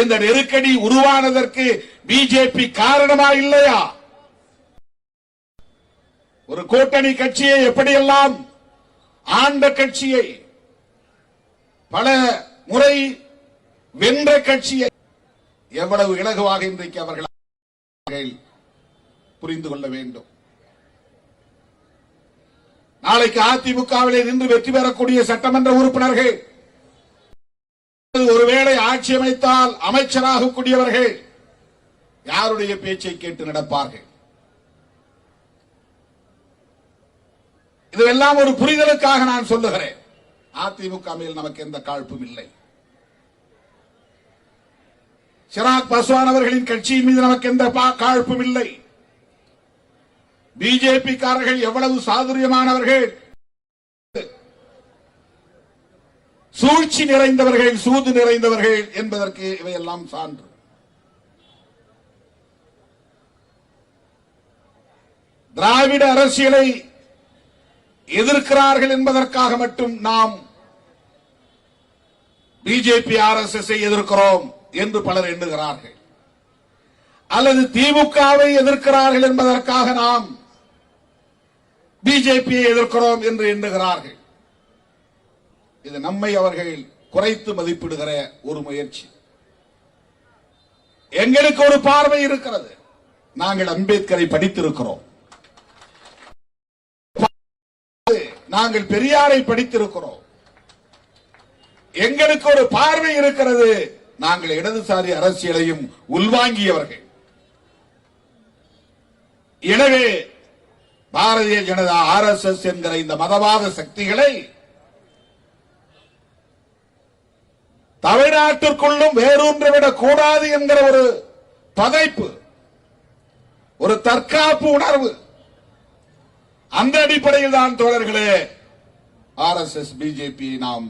இந்த நெருக்கடி உருவானதற்கு பிஜேபி காரணமா இல்லையா? ஒரு கூட்டணி கட்சியை எப்படியெல்லாம் ஆண்ட கட்சியை பல முறை வென்ற கட்சியை எவ்வளவு இலகுவாக இன்றைக்கு அவர்கள் புரிந்து கொள்ள வேண்டும். நாளைக்கு அதிமுகவிலே நின்று வெற்றி பெறக்கூடிய சட்டமன்ற உறுப்பினர்கள் ஒருவேளை ஆட்சி அமைத்தால் அமைச்சராக கூடியவர்கள் யாருடைய பேச்சை கேட்டு நடப்பார்கள்? இதுவெல்லாம் ஒரு புரிதலுக்காக நான் சொல்லுகிறேன். அதிமுக மேல் நமக்கு எந்த காழ்ப்பும் இல்லை. சிராக் பஸ்வான் அவர்களின் கட்சியின் மீது நமக்கு எந்த காழ்ப்பும் இல்லை. பிஜேபி காரர்கள் எவ்வளவு சாதுரியமானவர்கள். சூழ்ச்சி நிறைந்தவர்கள் சூது நிறைந்தவர்கள் என்பதற்கு இவையெல்லாம் சான்று. திராவிட அரசியலை எதிர்க்கிறார்கள் என்பதற்காக மட்டும் நாம் பிஜேபி ஆர் எஸ் எஸ் எதிர்க்கிறோம் என்று பலர் எண்ணுகிறார்கள். அல்லது திமுகவை எதிர்க்கிறார்கள் என்பதற்காக நாம் பிஜேபியை எதிர்க்கிறோம் என்று எண்ணுகிறார்கள். இது நம்மை அவர்கள் குறைத்து மதிப்பிடுகிற ஒரு முயற்சி. எங்களுக்கு ஒரு பார்வை இருக்கிறது. நாங்கள் அம்பேத்கரை படித்திருக்கிறோம். நாங்கள் பெரியாரை படித்திருக்கிறோம். எங்களுக்கு ஒரு பார்வை இருக்கிறது. நாங்கள் இடதுசாரி அரசியலையும் உள்வாங்கியவர்கள். எனவே Bharatiya Janata R S S என்கிற இந்த மதவாத சக்திகளை தமிழ்நாட்டிற்குள்ளும் வேரூன்றிவிடக் கூடாது என்கிற ஒரு பதைப்பு ஒரு தற்காப்பு உணர்வு அந்த அடிப்படையில் தான் தோழர்களே ஆர் எஸ் எஸ் பிஜேபி நாம்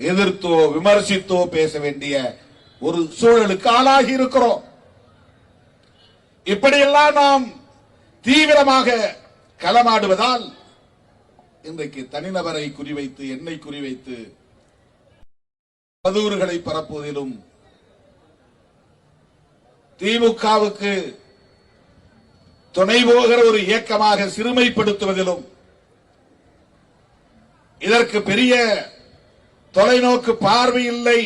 எதிர்த்தோ விமர்சித்தோ பேச வேண்டிய ஒரு சூழலுக்கு ஆளாகி இருக்கிறோம். இப்படியெல்லாம் நாம் தீவிரமாக களமாடுவதால் இன்றைக்கு தனிநபரை குறிவைத்து என்னை குறிவைத்து அவதூறுகளை பரப்புவதிலும் திமுகவுக்கு துணை போகிற ஒரு இயக்கமாக சிறுமைப்படுத்துவதிலும் இதற்கு பெரிய தொலைநோக்கு பார்வை இல்லை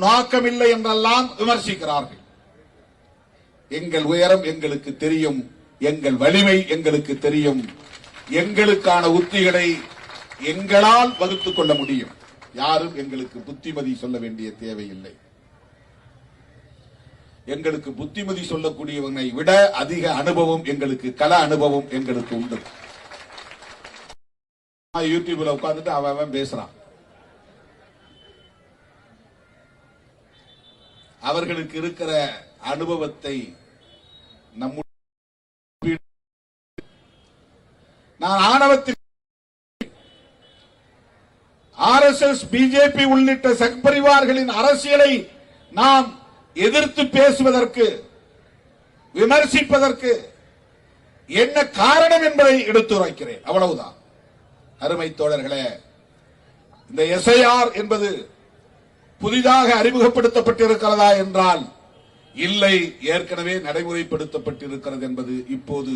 நோக்கமில்லை என்றெல்லாம் விமர்சிக்கிறார்கள். எங்கள் உயரம் எங்களுக்கு தெரியும் எங்கள் வலிமை எங்களுக்கு தெரியும் எங்களுக்கான உத்திகளை எங்களால் வகுத்துக் கொள்ள முடியும். யாரும் எங்களுக்கு புத்திமதி சொல்ல வேண்டிய தேவையில்லை. எங்களுக்கு புத்திமதி சொல்லக்கூடியவனை விட அதிக அனுபவம் எங்களுக்கு கல அனுபவம் எங்களுக்கு உண்டு. யூடியூப்ல உட்கார்ந்துட்டு அவன் பேசுறான். அவர்களுக்கு இருக்கிற அனுபவத்தை நம்முடைய நான் ஆணவத்தில் ஆர் எஸ் எஸ் பிஜேபி உள்ளிட்ட சக்பரிவார்களின் அரசியலை நாம் எதிர்த்து பேசுவதற்கு விமர்சிப்பதற்கு என்ன காரணம் என்பதை எடுத்துரைக்கிறேன். அவ்வளவுதான். அருமை தோழர்களே இந்த எஸ்ஐஆர் என்பது புதிதாக அறிமுகப்படுத்தப்பட்டிருக்கிறதா என்றால் இல்லை ஏற்கனவே நடைமுறைப்படுத்தப்பட்டிருக்கிறது என்பது இப்போது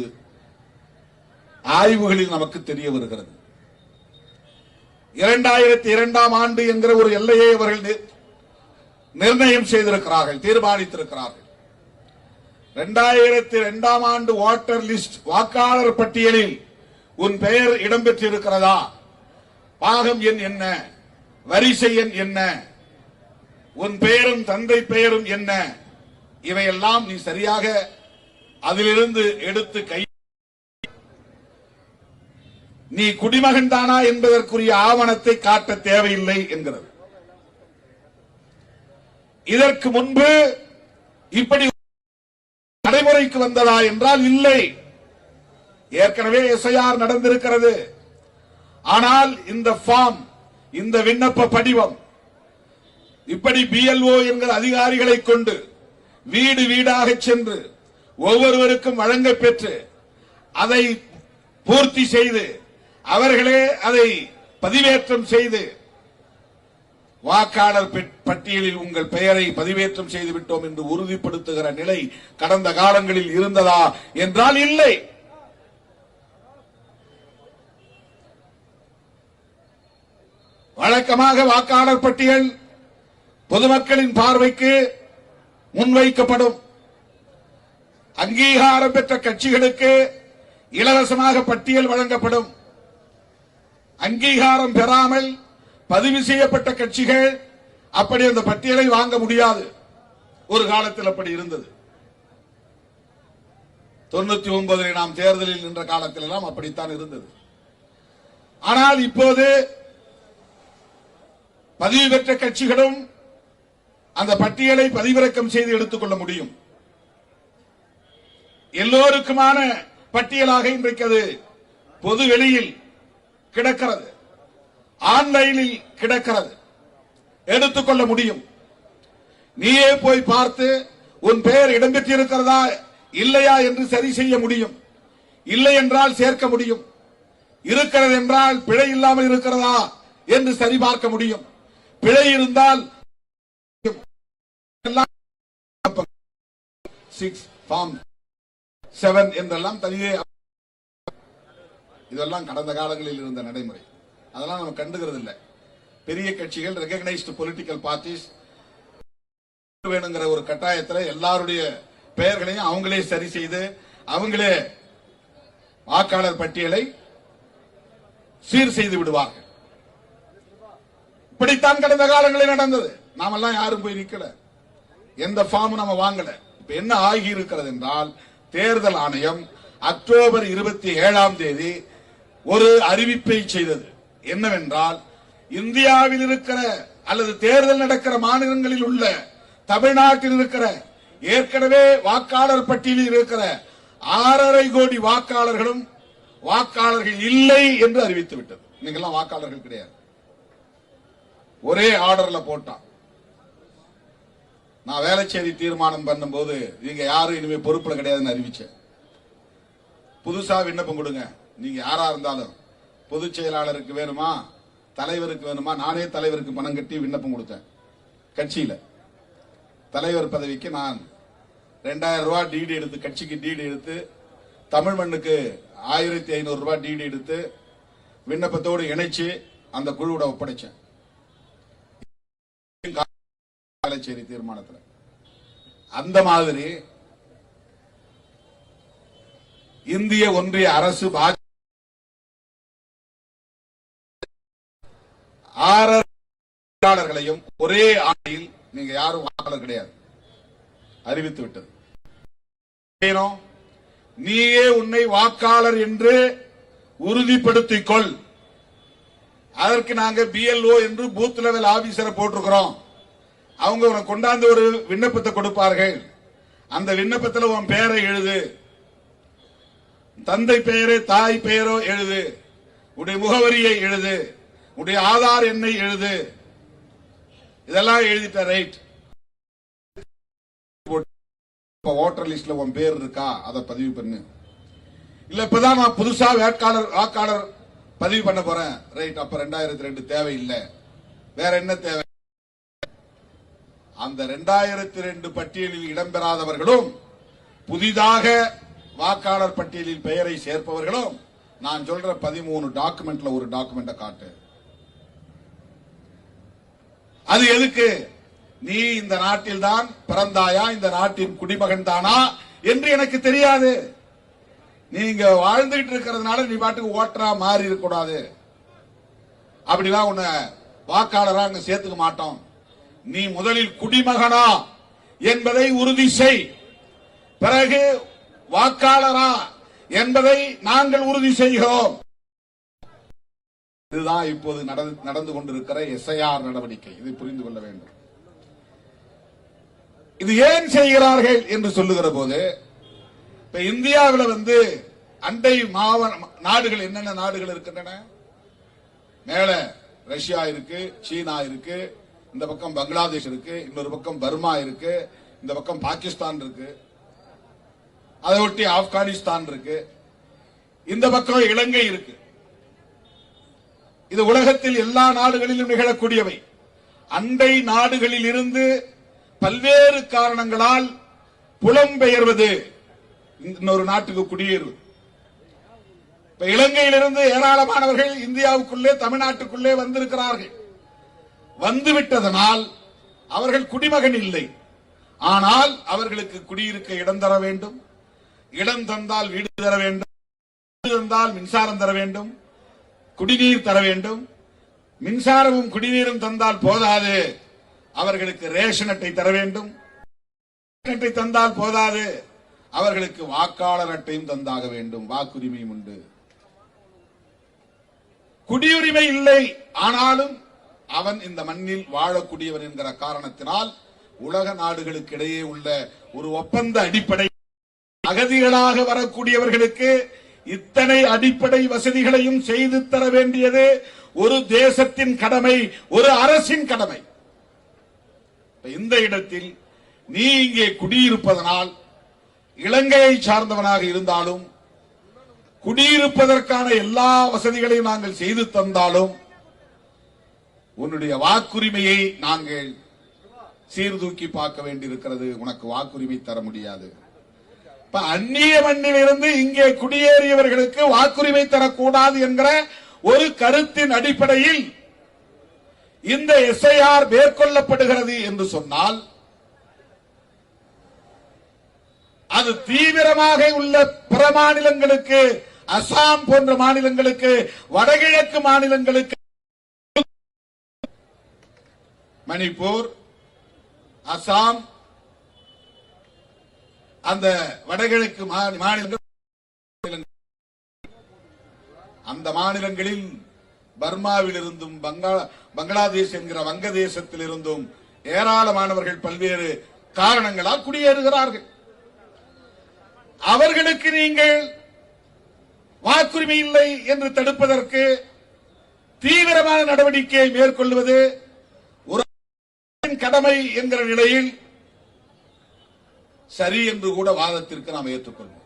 ஆய்வுகளில் நமக்கு தெரிய வருகிறது. இரண்டாயிரத்தி இரண்டாம் ஆண்டு என்கிற ஒரு எல்லையை அவர்கள் நிர்ணயம் செய்திருக்கிறார்கள் தீர்மானித்திருக்கிறார்கள். இரண்டாயிரத்தி இரண்டாம் ஆண்டு வாட்டர் லிஸ்ட் வாக்காளர் பட்டியலில் உன் பெயர் இடம்பெற்றிருக்கிறதா? பாகம் எண் என்ன? வரிசை எண் என்ன? உன் பெயரும் தந்தை பெயரும் என்ன? இவையெல்லாம் நீ சரியாக அதிலிருந்து எடுத்து கை நீ குடிமகன் தானா என்பதற்குரிய ஆவணத்தை காட்ட தேவையில்லை என்கிறது. இதற்கு முன்பு இப்படி நடைமுறைக்கு வந்ததா என்றால் இல்லை. ஏற்கனவே எஸ்ஐஆர் நடந்திருக்கிறது. ஆனால் இந்த ஃபார்ம் இந்த விண்ணப்ப படிவம் இப்படி பிஎல்ஓ என்கிற அதிகாரிகளை கொண்டு வீடு வீடாக சென்று ஒவ்வொருவருக்கும் வழங்க பெற்று அதை பூர்த்தி செய்து அவர்களே அதை பதிவேற்றம் செய்து வாக்காளர் பட்டியலில் உங்கள் பெயரை பதிவேற்றம் செய்து விட்டோம் என்று உறுதிப்படுத்துகிற நிலை கடந்த காலங்களில் இருந்ததா என்றால் இல்லை. வழக்கமாக வாக்காளர் பட்டியல் பொதுமக்களின் பார்வைக்கு முன்வைக்கப்படும். அங்கீகாரம் பெற்ற கட்சிகளுக்கு இலவசமாக பட்டியல் வழங்கப்படும். அங்கீகாரம் பெறாமல் பதிவு செய்யப்பட்ட கட்சிகள் அப்படி அந்த பட்டியலை வாங்க முடியாது. ஒரு காலத்தில் அப்படி இருந்தது. தொண்ணூத்தி ஒன்பதில் நாம் தேர்தலில் நின்ற காலத்தில் எல்லாம் அப்படித்தான் இருந்தது. ஆனால் இப்போது பதிவு பெற்ற கட்சிகளும் அந்த பட்டியலை பதிவிறக்கம் செய்து எடுத்துக்கொள்ள முடியும். எல்லோருக்குமான பட்டியலாக இன்றைக்கு அது பொது வெளியில் கிடக்கிறது. ஆன்லைனில் கிடக்கிறது. எடுத்துக்கொள்ள முடியும். நீயே போய் பார்த்து உன் பெயர் இடம்பெற்றிருக்கிறதா இல்லையா என்று சரி செய்ய முடியும். இல்லை என்றால் சேர்க்க முடியும். இருக்கிறது என்றால் பிழை இல்லாமல் இருக்கிறதா என்று சரிபார்க்க முடியும். பிழை இருந்தால் சிக்ஸ் ஃபார்ம் செவன் என்றெல்லாம் தனியே இதெல்லாம் கடந்த காலங்களில் இருந்த நடைமுறை. அதெல்லாம் நம்ம கண்டுகிறது இல்லை பெரிய கட்சிகள் ரெகக்னைஸ்டு பொலிட்டிக்கல் பார்ட்டிஸ் வேணுங்கிற ஒரு கட்டாயத்துல எல்லாருடைய பெயர்களையும் அவங்களே சரி செய்து அவங்களே வாக்காளர் பட்டியலை சீர் செய்து விடுவார்கள். இப்படித்தான் கடந்த காலங்களில் நடந்தது. நாமெல்லாம் யாரும் போய் நிக்கல. எந்த ஃபார்ம் நம்ம வாங்கல. இப்ப என்ன ஆகி இருக்கிறது என்றால் தேர்தல் ஆணையம் அக்டோபர் இருபத்தி ஏழாம் தேதி ஒரு அறிவிப்பை செய்தது. என்னவென்றால் இந்தியாவில் இருக்கிற அல்லது தேர்தல் நடக்கிற மாநிலங்களில் உள்ள தமிழ்நாட்டில் இருக்கிற ஏற்கனவே வாக்காளர் பட்டியலில் இருக்கிற ஆறரை கோடி வாக்காளர்களும் வாக்காளர்கள் இல்லை என்று அறிவித்து விட்டது. நீங்கெல்லாம் வாக்காளர்கள் கிடையாது. ஒரே ஆர்டர்ல போட்டான். நான் வேலைச்சேரி தீர்மானம் பண்ணும்போது நீங்க யாரும் இனிமே பொறுப்புல கிடையாதுன்னு அறிவிச்சேன். புதுசா விண்ணப்பம் கொடுங்க. நீங்க யாரா இருந்தாலும் பொதுச் செயலாளருக்கு வேணுமா? தலைவருக்கு வேணுமா? நானே தலைவருக்கு பணம் கட்டி விண்ணப்பம் கொடுத்தேன். கட்சியில. தலைவர் பதவிக்கு நான் ரெண்டாயிரம் ரூபாய் டிடி எடுத்து கட்சிக்கு டிடி எடுத்து தமிழ் மண்ணுக்கு ஆயிரத்தி ஐநூறு ரூபாய் டிடி எடுத்து விண்ணப்பத்தோடு இணைச்சு அந்த குழுவோட ஒப்படைச்சேன். வேளச்சேரி தீர்மானத்துல. அந்த மாதிரி இந்திய ஒன்றிய அரசு வாக்காளர்களையும் ஒரே ஆணையில் நீங்க யாரும் வாக்காளர் கிடையாது. அறிவித்து விட்டது. நீயே உன்னை வாக்காளர் என்று உறுதிப்படுத்திக் கொள். அதற்கு நாங்க பிஎல்ஓ என்று பூத் லெவல் ஆபீசரை போட்டிருக்கிறோம். அவங்க உனக்கு கொண்டாந்து ஒரு விண்ணப்பத்தை கொடுப்பார்கள். அந்த விண்ணப்பத்தில் உன் பெயரை எழுது. தந்தை பெயரே தாய் பெயரோ எழுது. உடைய முகவரியை எழுது. உடைய ஆதார் எண்ணை எழுது. இதெல்லாம் எழுதிட்ட ரைட் ஓட்டர் லிஸ்ட்ல உன் பேர் இருக்கா? அதை பதிவு பண்ணு. இல்ல இப்பதான் நான் புதுசா வேட்பாளர் வாக்காளர் பதிவு பண்ண போறேன். ரைட் அப்ப ரெண்டாயிரத்தி ரெண்டு தேவையில்லை. வேற என்ன தேவை? அந்த ரெண்டாயிரத்தி ரெண்டு பட்டியலில் இடம்பெறாதவர்களும் புதிதாக வாக்காளர் பட்டியலில் பெயரை சேர்ப்பவர்களும் நான் சொல்ற பதிமூணு டாக்குமெண்ட்ல ஒரு டாக்குமெண்ட காட்டு. அது எதுக்கு? நீ இந்த நாட்டில் தான் பிறந்தாயா? இந்த நாட்டின் குடிமகன் தானா? என்று எனக்கு தெரியாது. நீங்க வாழ்ந்துகிட்டு இருக்கிறதுனால நீ பாட்டுக்கு ஓட்டரா மாறி இருக்கக்கூடாது அப்படிலாம் உன்னை வாக்காளரா அங்க சேர்த்துக்க மாட்டோம். நீ முதலில் குடிமகனா என்பதை உறுதி செய். பிறகு வாக்காளரா என்பதை நாங்கள் உறுதி செய்கிறோம். இதுதான் இப்போது நடந்து- கொண்டிருக்கிற எஸ்ஐஆர் நடவடிக்கை. இதை புரிந்து கொள்ள வேண்டும். இது ஏன் செய்கிறார்கள் என்று சொல்லுகிற போது இப்ப இந்தியாவில் வந்து அண்டை மாவ நாடுகள் என்னென்ன நாடுகள் இருக்கின்றன? மேல ரஷ்யா இருக்கு சீனா இருக்கு இந்த பக்கம் பங்களாதேஷ் இருக்கு இன்னொரு பக்கம் பர்மா இருக்கு இந்த பக்கம் பாகிஸ்தான் இருக்கு. அதை ஒட்டி ஆப்கானிஸ்தான் இருக்கு. இந்த பக்கம் இலங்கை இருக்கு. இது உலகத்தில் எல்லா நாடுகளிலும் நிகழக்கூடியவை. அண்டை நாடுகளில் இருந்து பல்வேறு காரணங்களால் புலம்பெயர்வது இன்னொரு நாட்டுக்கு குடியேறுவது இப்ப இலங்கையிலிருந்து ஏராளமானவர்கள் இந்தியாவுக்குள்ளே தமிழ்நாட்டுக்குள்ளே வந்திருக்கிறார்கள். வந்துவிட்டதனால் அவர்கள் குடிமகன் இல்லை. ஆனால் அவர்களுக்கு குடியிருக்க இடம் தர வேண்டும். இடம் தந்தால் வீடு தர வேண்டும். வீடு தந்தால் மின்சாரம் தர வேண்டும். குடிநீர் தர வேண்டும். மின்சாரமும் குடிநீரும் தந்தால் போதாது. அவர்களுக்கு ரேஷன் அட்டை தர வேண்டும். அட்டை தந்தால் போதாது. அவர்களுக்கு வாக்காளர் அட்டையும் தந்தாக வேண்டும். வாக்குரிமையும் உண்டு. குடியுரிமை இல்லை. ஆனாலும் அவன் இந்த மண்ணில் வாழக்கூடியவன் என்கிற காரணத்தினால் உலக நாடுகளுக்கு இடையே உள்ள ஒரு ஒப்பந்த அடிப்படை அகதிகளாக வரக்கூடியவர்களுக்கு இத்தனை அடிப்படை வசதிகளையும் செய்து தர வேண்டியது ஒரு தேசத்தின் கடமை ஒரு அரசின் கடமை. இந்த இடத்தில் நீ இங்கே குடியிருப்பதனால் இலங்கையை சார்ந்தவனாக இருந்தாலும் குடியிருப்பதற்கான எல்லா வசதிகளையும் நாங்கள் செய்து தந்தாலும் உன்னுடைய வாக்குரிமையை நாங்கள் சீர்தூக்கி பார்க்க வேண்டியிருக்கிறது. உனக்கு வாக்குரிமை தர முடியாது. அந்நிய மண்ணிலிருந்து இங்கே குடியேறியவர்களுக்கு வாக்குரிமை தரக்கூடாது என்கிற ஒரு கருத்தின் அடிப்படையில் இந்த எஸ்ஐஆர் மேற்கொள்ளப்படுகிறது என்று சொன்னால் அது தீவிரமாக உள்ள பிற மாநிலங்களுக்கு அசாம் போன்ற மாநிலங்களுக்கு வடகிழக்கு மாநிலங்களுக்கு. மணிப்பூர் அசாம் அந்த வடகிழக்கு மா- மாநிலங்கள் அந்த மாநிலங்களில் பர்மாவில் இருந்தும் பங்களாதேஷ் என்கிற வங்கதேசத்தில் இருந்தும் ஏராளமானவர்கள் பல்வேறு காரணங்களால் குடியேறுகிறார்கள். அவர்களுக்கு நீங்கள் வாக்குரிமை இல்லை என்று தடுப்பதற்கு தீவிரமான நடவடிக்கையை மேற்கொள்வது ஒரு கடமை என்கிற நிலையில் சரி என்று கூட வாதத்திற்கு நாம் ஏற்றுக்கொள்வோம்.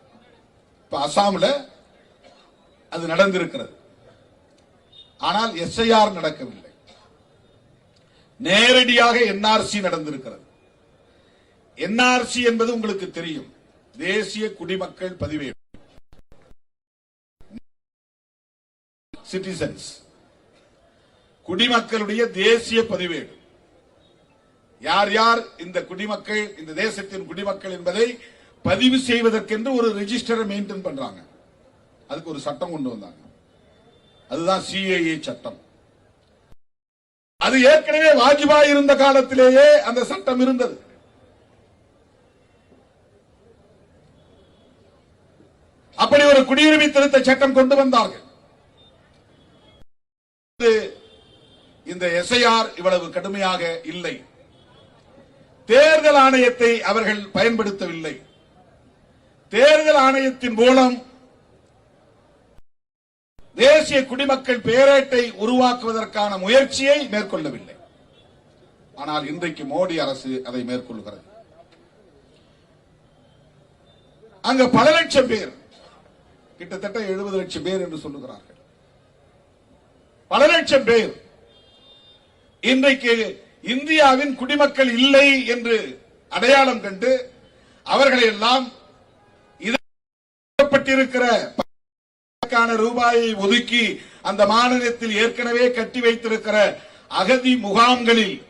இப்ப அசாமில் அது நடந்திருக்கிறது. ஆனால் எஸ்ஐஆர் நடக்கவில்லை. நேரடியாக என்ஆர்சி நடந்திருக்கிறது. என்ஆர்சி என்பது உங்களுக்கு தெரியும். தேசிய குடிமக்கள் பதிவேடு. சிட்டிசன்ஸ் குடிமக்களுடைய தேசிய பதிவேடு. யார் யார் இந்த குடிமக்கள் இந்த தேசத்தின் குடிமக்கள் என்பதை பதிவு செய்வதற்கென்று ஒரு ரெஜிஸ்டரை மெயின்டைன் பண்றாங்க. அதுக்கு ஒரு சட்டம் கொண்டு வந்தாங்க. அதுதான் சிஏஏ சட்டம். அது ஏற்கனவே வாஜ்பாய் இருந்த காலத்திலேயே அந்த சட்டம் இருந்தது. அப்படி ஒரு குடியுரிமை திருத்த சட்டம் கொண்டு வந்தார்கள். இந்த எஸ்ஐஆர் இவ்வளவு கடுமையாக இல்லை. தேர்தல் ஆணையத்தை அவர்கள் பயன்படுத்தவில்லை. தேர்தல் ஆணையத்தின் மூலம் தேசிய குடிமக்கள் பேரேட்டை உருவாக்குவதற்கான முயற்சியை மேற்கொள்ளவில்லை. ஆனால் இன்றைக்கு மோடி அரசு அதை மேற்கொள்கிறது. அங்க பல லட்சம் பேர் கிட்டத்தட்ட எழுபது லட்சம் பேர் என்று சொல்லுகிறார்கள். பல லட்சம் பேர் இன்றைக்கு இந்தியாவின் குடிமக்கள் இல்லை என்று அடையாளம் கண்டு அவர்களை எல்லாம் ரூபாயை ஒதுக்கி அந்த மாநிலத்தில் ஏற்கனவே கட்டி வைத்திருக்கிற அகதி முகாம்களில்